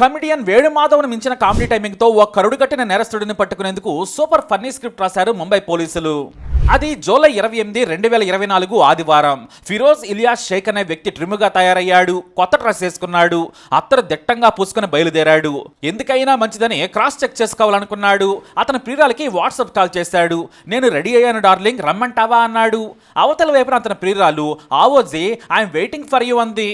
Comedian వేణుమాధవ్ను మించిన comedy టైమింగ్తో ఓ కరుడుగట్టిన నేరస్తుడిని పట్టుకునేందుకు సూపర్ ఫన్నీ స్క్రిప్ట్ రాశారు ముంబై పోలీసులు. అది జూలై ఇరవై ఎనిమిది రెండు వేల ఇరవై నాలుగు ఆదివారం. ఫిరోజ్ ఇలియాస్ షేక్ అనే వ్యక్తి ట్రిమ్గా తయారయ్యాడు. కొత్త డ్రెస్ వేసుకున్నాడు. అత్తరు దిట్టంగా పూసుకుని బయలుదేరాడు. ఎందుకైనా మంచిదని క్రాస్ చెక్ చేసుకోవాలనుకున్నాడు. అతని ప్రియురాలకి వాట్సాప్ కాల్ చేశాడు. నేను రెడీ అయ్యాను డార్లింగ్. రమ్మంటావా? అన్నాడు. అవతల వైపున అతని ప్రియురాలు ఆవోజే ఐఎమ్ వెయిటింగ్ ఫర్ యూ అంది.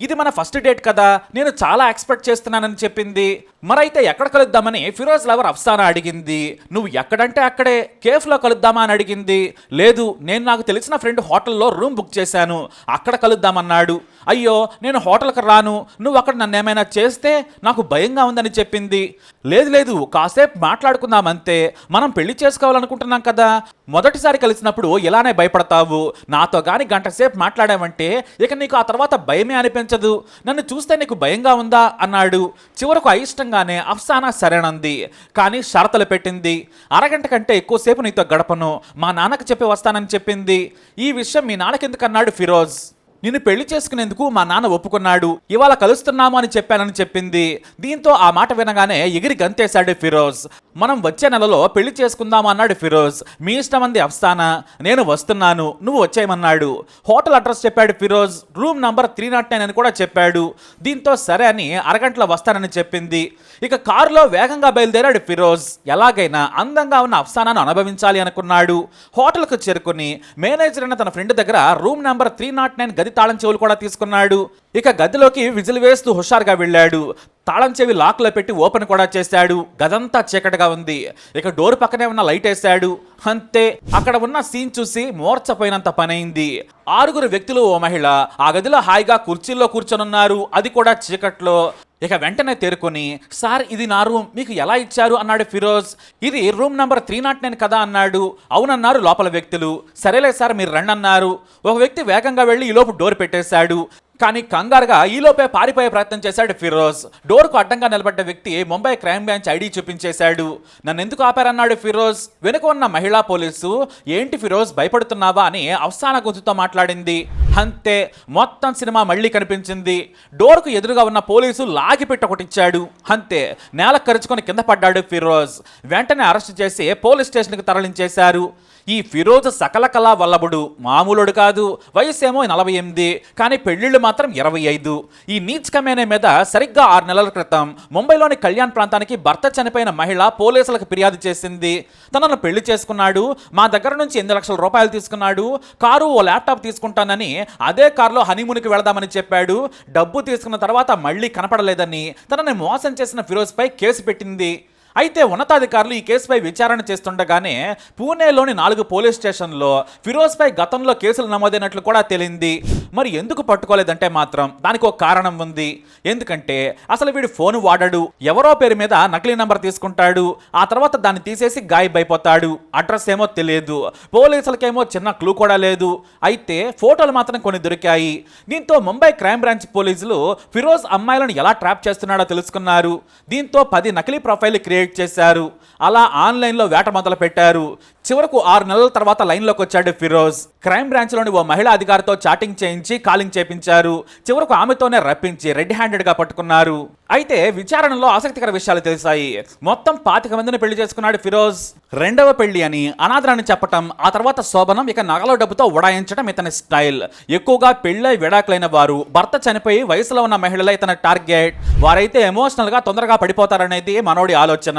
ఇది మన ఫస్ట్ డేట్ కదా నేను చాలా ఎక్స్పెక్ట్ చేస్తున్నానని చెప్పింది. మరైతే ఎక్కడ కలుద్దామని ఫిరోజ్ లవర్ అఫ్సానా అడిగింది. నువ్వు ఎక్కడంటే అక్కడే కేఫ్లో కలుద్దామా అని అడిగింది. లేదు నేను నాకు తెలిసిన ఫ్రెండ్ హోటల్లో రూమ్ బుక్ చేశాను. అక్కడ కలుద్దామన్నాడు. అయ్యో నేను హోటల్కి రాను. నువ్వు అక్కడ నన్ను ఏమైనా చేస్తే నాకు భయంగా ఉందని చెప్పింది. లేదు లేదు కాసేపు మాట్లాడుకుందాం అంతే మనం పెళ్ళి చేసుకోవాలనుకుంటున్నాం కదా. మొదటిసారి కలిసినప్పుడు ఇలానే భయపడతావు. నాతో కానీ గంట సేపు మాట్లాడావంటే ఇక నీకు ఆ తర్వాత భయమే నచ్చదు నన్ను చూస్తే నీకు భయంగా ఉందా? అన్నాడు. చివరకు అయిష్టంగానే అఫ్సానా సరేనంది. కానీ షరతులు పెట్టింది. అరగంట కంటే ఎక్కువసేపు నీతో గడపను. మా నాన్నకు చెప్పి వస్తానని చెప్పింది. ఈ విషయం మీ నాన్నకెందుకు అన్నాడు ఫిరోజ్? నిన్ను పెళ్ళి చేసుకునేందుకు మా నాన్న ఒప్పుకున్నాడు. ఇవాళ కలుస్తున్నాము అని చెప్పానని చెప్పింది. దీంతో ఆ మాట వినగానే ఎగిరి గంతేశాడు ఫిరోజ్. మనం వచ్చే నెలలో పెళ్ళి చేసుకుందాం అన్నాడు ఫిరోజ్. మీ ఇష్టమంది అఫ్సానా. నేను వస్తున్నాను. నువ్వు వచ్చేయమన్నాడు. హోటల్ అడ్రస్ చెప్పాడు Firoz. Room number three nought nine అని కూడా చెప్పాడు. దీంతో సరే అని అరగంటలో వస్తానని చెప్పింది. ఇక కారులో వేగంగా బయలుదేరాడు ఫిరోజ్. ఎలాగైనా అందంగా ఉన్న అఫ్సానాను అనుభవించాలి అనుకున్నాడు. హోటల్కు చేరుకుని మేనేజర్ అయిన తన ఫ్రెండ్ దగ్గర room number three nought nine గది తాళం చెవులు కూడా తీసుకున్నాడు. ఇక గదిలోకి విజిల్ వేస్తూ హుషారుగా వెళ్ళాడు. తాళం చెవి లాక్లో పెట్టి ఓపెన్ కూడా చేశాడు. గదంతా చీకటిగా ఉంది. ఇక డోర్ పక్కనే ఉన్న లైట్ వేశాడు. అంతే అక్కడ ఉన్న సీన్ చూసి మోర్చపోయినంత పనైంది. ఆరుగురు వ్యక్తులు ఓ మహిళ ఆ గదిలో హాయిగా కుర్చీల్లో కూర్చొనున్నారు. అది కూడా చీకట్లో. ఇక వెంటనే తేరుకొని సార్ ఇది నా రూమ్. మీకు ఎలా ఇచ్చారు? అన్నాడు ఫిరోజ్. ఇది room number three nought nine కదా అన్నాడు. అవునన్నారు లోపల వ్యక్తులు. సరేలే సార్ మీరు రండి అన్నారు ఒక వ్యక్తి వేగంగా వెళ్ళి ఈలోపు డోర్ పెట్టేశాడు. కానీ కంగారుగా ఈలోపే పారిపోయే ప్రయత్నం చేశాడు ఫిరోజ్. డోర్కు అడ్డంగా నిలబడ్డ వ్యక్తి ముంబై క్రైమ్ బ్రాంచ్ ఐడి చూపించేశాడు. నన్ను ఎందుకు ఆపారన్నాడు ఫిరోజ్? వెనుక ఉన్న మహిళా పోలీసు ఏంటి ఫిరోజ్ భయపడుతున్నావా? అని అవసాన గొంతుతో మాట్లాడింది. అంతే మొత్తం సినిమా మళ్ళీ కనిపించింది. డోర్కు ఎదురుగా ఉన్న పోలీసు లాగిపెట్ట ఒకటిచ్చాడు అంతే నేల కరుచుకొని కింద పడ్డాడు ఫిరోజ్. వెంటనే అరెస్ట్ చేసి పోలీస్ స్టేషన్కి తరలించేశారు. ఈ ఫిరోజ్ సకల కళా వల్లభుడు మామూలుడు కాదు. వయసేమో నలభై ఎనిమిది కానీ పెళ్ళిళ్ళు మాత్రం ఇరవై ఐదు. ఈ నీచకమైన మీద సరిగ్గా ఆరు నెలల క్రితం ముంబైలోని కళ్యాణ్ ప్రాంతానికి భర్త చనిపోయిన మహిళ పోలీసులకు ఫిర్యాదు చేసింది. తనను పెళ్ళి చేసుకున్నాడు మా దగ్గర నుంచి ఎనిమిది లక్షల రూపాయలు తీసుకున్నాడు కారు ఓ ల్యాప్టాప్ తీసుకుంటానని అదే కారులో హనీమూన్కి వెళదామని చెప్పాడు. డబ్బు తీసుకున్న తర్వాత మళ్ళీ కనపడలేదని తనని మోసం చేసిన ఫిరోజ్పై కేసు పెట్టింది. అయితే ఉన్నతాధికారులు ఈ కేసుపై విచారణ చేస్తుండగానే పూణేలోని నాలుగు పోలీస్ స్టేషన్లో ఫిరోజ్పై గతంలో కేసులు నమోదైనట్లు కూడా తెలింది. మరి ఎందుకు పట్టుకోలేదంటే మాత్రం దానికి ఒక కారణం ఉంది. ఎందుకంటే అసలు వీడు ఫోన్ వాడడు ఎవరో పేరు మీద నకిలీ నంబర్ తీసుకుంటాడు ఆ తర్వాత దాన్ని తీసేసి గాయబైపోతాడు. అడ్రస్ ఏమో తెలియదు పోలీసులకేమో చిన్న క్లూ కూడా లేదు. అయితే ఫోటోలు మాత్రం కొన్ని దొరికాయి. దీంతో ముంబై క్రైమ్ బ్రాంచ్ పోలీసులు ఫిరోజ్ అమ్మాయిలను ఎలా ట్రాప్ చేస్తున్నాడో తెలుసుకున్నారు. దీంతో పది నకిలీ ప్రొఫైల్ క్రియేట్ చేశారు. అలా ఆన్లైన్లో వేట మొదలు పెట్టారు చివరకు ఆరు నెలల తర్వాత లైన్లోకి వచ్చాడు ఫిరోజ్. క్రైమ్ బ్రాంచ్లోని ఓ మహిళా అధికారితో చాటింగ్ చేయించి కాలింగ్ చేపించారు. చివరకు ఆమెతోనే రప్పించి రెడ్ హ్యాండెడ్గా పట్టుకున్నారు. అయితే విచారణలో ఆసక్తికర విషయాలు తెలిసాయి. మొత్తం పాతిక మందిని పెళ్ళి చేసుకున్నాడు ఫిరోజ్. రెండవ పెళ్ళి అని అనాథరాన్ని చెప్పటం ఆ తర్వాత శోభనం ఇక నగల డబ్బుతో ఉడాయించడం ఇతని స్టైల్. ఎక్కువగా పెళ్ళై విడాకులైన వారు భర్త చనిపోయి వయసులో ఉన్న మహిళలే ఇతని టార్గెట్. వారైతే ఎమోషనల్గా తొందరగా పడిపోతారనేది మనోడి ఆలోచన.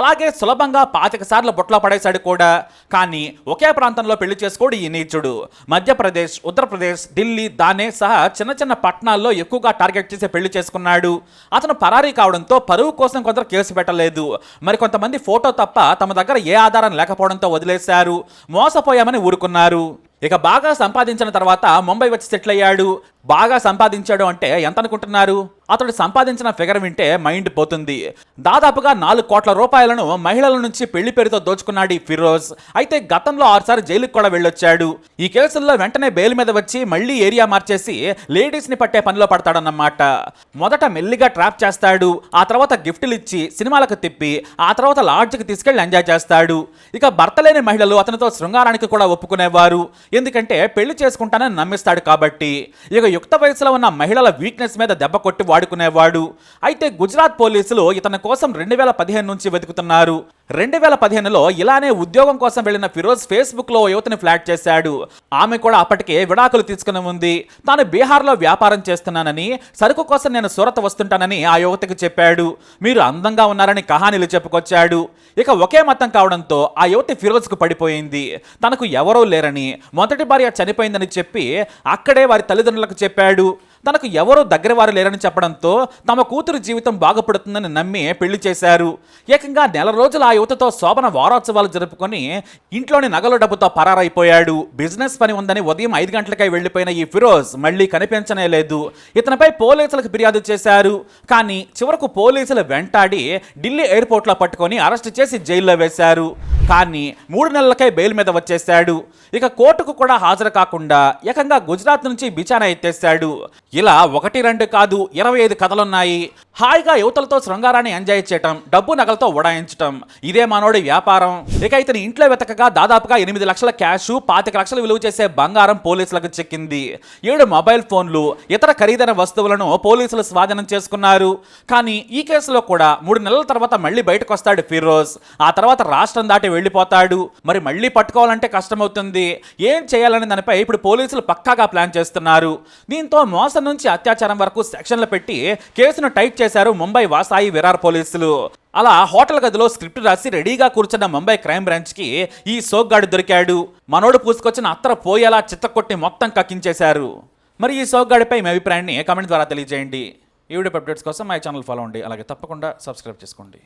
అలాగే సులభంగా పాతిక సార్లు బుట్లో పడేశాడు కూడా. కానీ ఒకే ప్రాంతంలో పెళ్ళి చేసుకోడు ఈ నీచుడు. మధ్యప్రదేశ్ ఉత్తరప్రదేశ్ ఢిల్లీ దానే సహా చిన్న చిన్న పట్టణాల్లో ఎక్కువగా టార్గెట్ చేసి పెళ్ళి చేసుకున్నాడు. అతను పరారీ కావడంతో పరువు కోసం కొందరు కేసు పెట్టలేదు. మరి కొంతమంది ఫోటో తప్ప తమ దగ్గర ఏ ఆధారం లేకపోవడంతో వదిలేశారు. మోసపోయామని ఊరుకున్నారు. ఇక బాగా సంపాదించిన తర్వాత ముంబై వచ్చి సెటిల్ అయ్యాడు. బాగా సంపాదించాడు అంటే ఎంత అనుకుంటున్నారు అతడు సంపాదించిన ఫిగర్ వింటే మైండ్ పోతుంది. దాదాపుగా నాలుగు కోట్ల రూపాయలను మహిళల నుంచి పెళ్ళి పేరుతో దోచుకున్నాడు ఈ ఫిరోజ్. అయితే గతంలో ఆరుసారి జైలుకు కూడా వెళ్ళొచ్చాడు. ఈ కేసుల్లో వెంటనే బెయిల్ మీద వచ్చి మళ్ళీ ఏరియా మార్చేసి లేడీస్ని పట్టే పనిలో పడతాడన్నమాట. మొదట మెల్లిగా ట్రాప్ చేస్తాడు. ఆ తర్వాత గిఫ్ట్లు ఇచ్చి సినిమాలకు తిప్పి ఆ తర్వాత లాడ్జ్కి తీసుకెళ్ళి ఎంజాయ్ చేస్తాడు. ఇక భర్త లేని మహిళలు అతనితో శృంగారానికి కూడా ఒప్పుకునేవారు. ఎందుకంటే పెళ్ళి చేసుకుంటానని నమ్మిస్తాడు కాబట్టి. ఇక యుక్త వయసులో ఉన్న మహిళల వీక్నెస్ మీద దెబ్బ కొట్టి వాడుకునేవాడు. అయితే గుజరాత్ పోలీసులు ఇతని కోసం రెండు వేల పదిహేను నుంచి వెతుకుతున్నారు. రెండు వేల పదిహేనులో ఇలానే ఉద్యోగం కోసం వెళ్ళిన ఫిరోజ్ ఫేస్బుక్లో యువతిని ఫ్లాట్ చేశాడు. ఆమె కూడా అప్పటికే విడాకులు తీసుకుని ఉంది. తాను బీహార్లో వ్యాపారం చేస్తున్నానని సరుకు కోసం నేను సూరత్ వస్తుంటానని ఆ యువతికి చెప్పాడు. మీరు అందంగా ఉన్నారని కహానీలు చెప్పుకొచ్చాడు. ఇక ఒకే మతం కావడంతో ఆ యువతి ఫిరోజ్కు పడిపోయింది. తనకు ఎవరూ లేరని మొదటి భార్య చనిపోయిందని చెప్పి అక్కడే వారి తల్లిదండ్రులకు చెప్పాడు. తనకు ఎవరూ దగ్గరవారు లేరని చెప్పడంతో తమ కూతురు జీవితం బాగుపడుతుందని నమ్మి పెళ్ళి చేశారు. ఏకంగా నెల రోజులు ఆ యువతతో శోభన వారోత్సవాలు జరుపుకొని ఇంట్లోని నగలు డబ్బుతో పరారైపోయాడు. బిజినెస్ పని ఉందని ఉదయం ఐదు గంటలకై వెళ్ళిపోయిన ఈ ఫిరోజ్ మళ్ళీ కనిపించనే లేదు. ఇతనిపై పోలీసులకు ఫిర్యాదు చేశారు. కానీ చివరకు పోలీసులు వెంటాడి ఢిల్లీ ఎయిర్పోర్ట్లో పట్టుకొని అరెస్ట్ చేసి జైల్లో వేశారు. కానీ మూడు నెలలకై బెయిల్ మీద వచ్చేశాడు. ఇక కోర్టుకు కూడా హాజరు కాకుండా ఏకంగా గుజరాత్ నుంచి బిచానా ఎత్తేశాడు. ఇలా ఒకటి రెండు కాదు ఇరవై ఐదు కథలున్నాయి. హాయిగా యువతలతో శృంగారాన్ని ఎంజాయ్ చేయటం డబ్బు నగలతో ఉడాయించటం ఇదే మనోడి వ్యాపారం. ఇక ఇతని ఇంట్లో వెతకగా దాదాపుగా ఎనిమిది లక్షల క్యాష్ పాతిక లక్షలు విలువ చేసే బంగారం పోలీసులకు చిక్కింది. ఏడు మొబైల్ ఫోన్లు ఇతర ఖరీదైన వస్తువులను పోలీసులు స్వాధీనం చేసుకున్నారు. కానీ ఈ కేసులో కూడా మూడు నెలల తర్వాత మళ్ళీ బయటకు వస్తాడు ఫిరోజ్. ఆ తర్వాత రాష్ట్రం దాటి వెళ్ళిపోతాడు. మరి మళ్ళీ పట్టుకోవాలంటే కష్టమవుతుంది. ఏం చేయాలనే దానిపై ఇప్పుడు పోలీసులు పక్కాగా ప్లాన్ చేస్తున్నారు. దీంతో మోసం నుంచి అత్యాచారం వరకు సెక్షన్లు పెట్టి కేసును టైట్ చేశారు ముంబై వాసాయి విరార్ పోలీసులు. అలా హోటల్ గదిలో స్క్రిప్ట్ రాసి రెడీగా కూర్చున్న ముంబై క్రైమ్ బ్రాంచ్కి ఈ సోగ్గాడు దొరికాడు. మనోడు పూసుకొచ్చిన అత్తర పోయేలా చిత్తకొట్టి మొత్తం కక్కించేశారు. మరి ఈ సోగ్గాడిపై మీ అభిప్రాయాన్ని కామెంట్ ద్వారా తెలియజేయండి. ఈ వీడియో అప్డేట్స్ కోసం మా ఛానల్ ఫాలో అండి అలాగే తప్పకుండా సబ్స్క్రైబ్ చేసుకోండి.